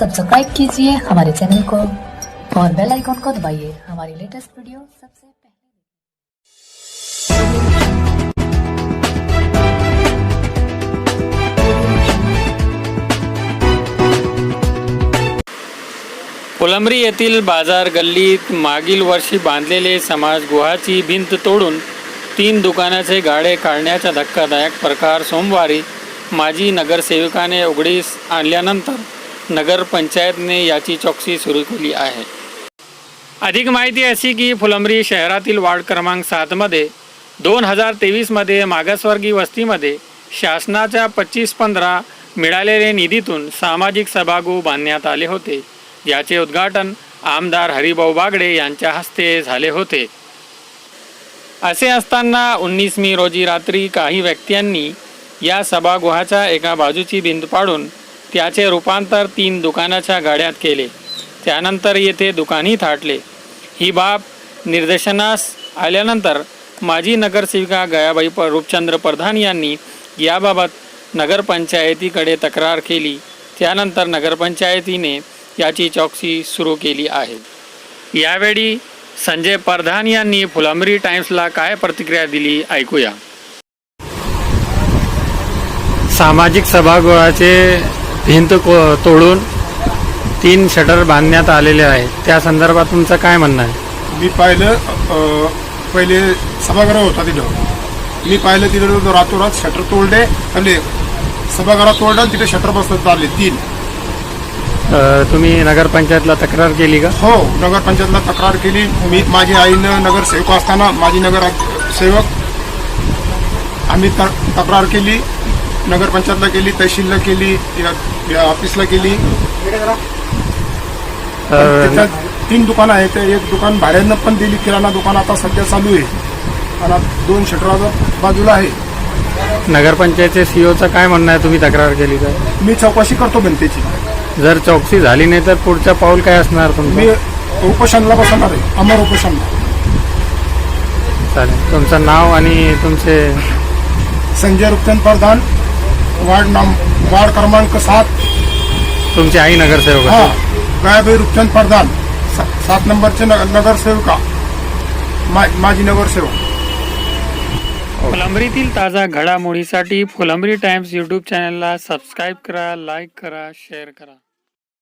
Subscribe कीजिए हमारे channel को और बेल आइकॉन को दबाइए। हमारी लेटेस्ट वीडियो सबसे कोलंबरी येथील बाजार गल्लीत मागील वर्षी बांधलेले समाजगृहाची भिंत तोडून तीन दुकानाचे गाडे काढण्याचा धक्कादायक प्रकार सोमवारी माजी नगरसेविकाने उघडीस आणल्यानंतर नगरपंचायतने याची चौकशी सुरू केली आहे. अधिक माहिती अशी की फुलंब्री शहरातील वार्ड क्रमांक सातमध्ये दोन हजार तेवीसमध्ये मागासवर्गीय वस्तीमध्ये शासनाच्या पच्चीस पंधरा मिळालेले निधीतून सामाजिक सभागृह बांधण्यात आले होते. याचे उद्घाटन आमदार हरिभाऊ बागडे यांच्या हस्ते झाले होते. असे असताना उन्नीस मे रोजी रात्री काही व्यक्तींनी या सभागृहाच्या एका बाजूची भिंत पाडून त्याचे रूपांतर तीन दुकानाच्या गाड्यात केले. त्यानंतर येथे दुकानही थाटले. ही बाब निर्देशनास आल्यानंतर माजी नगरसेविका गयाबाई प रूपचंद्र प्रधान यांनी याबाबत नगरपंचायतीकडे तक्रार केली. त्यानंतर नगरपंचायतीने याची चौकशी सुरू केली आहे. यावेळी संजय प्रधान यांनी फुलांबरी टाइम्सला काय प्रतिक्रिया दिली ऐकूया. सामाजिक सभागृहाचे भिंत को- तोडून तीन शटर बांधण्यात आलेले आहेत. त्या संदर्भात तुमचं काय म्हणणं आहे? मी पाहिलं अ, पहिले सभागृह होता तिथं. मी पाहिलं तिथं रातोरात शटर तोडले आणि सभागृहात तोडलं तिथे शटर बसत आले तीन. अ, तुम्ही नगरपंचायतला तक्रार केली का? हो नगरपंचायतला तक्रार केली. मी माझी आईनं नगरसेवक असताना माझी नगर सेवक आम्ही त- तक्रार केली. नगरपंचायतला केली तहसीलला केली या- या ऑफिसला केली. अ, त्याच्यात तीन दुकानं आहेत. एक दुकान भाड्यानं पण दिली किराणा दुकान आता सध्या चालू आहे. आणि दोन शटर बाजूला आहे. नगरपंचायतचे सीओचं काय म्हणणं आहे? तुम्ही तक्रार केली का मी चौकशी करतो बनतेची जर चौकशी झाली नाही तर पुढचं पाऊल काय असणार मी तुमचं उपोषणला बसवणार आहे. अमर उपोषणला. चालेल. तुमचं नाव आणि तुमचे संजय रुपचंद प्रधान. वार्ड नाम वार्ड क्रमांक सात. तुमची आई नगरसेवक हा. गायबाई रुपचंद प्रधान सा- सात नंबरचे नग- नगरसेवका मा- माझी नगरसेवक. फुलंब्रीतील ताजा घडामोडीसाठी फुलंब्री टाइम्स यूट्यूब चॅनलला सबस्क्राईब करा लाईक करा शेअर करा.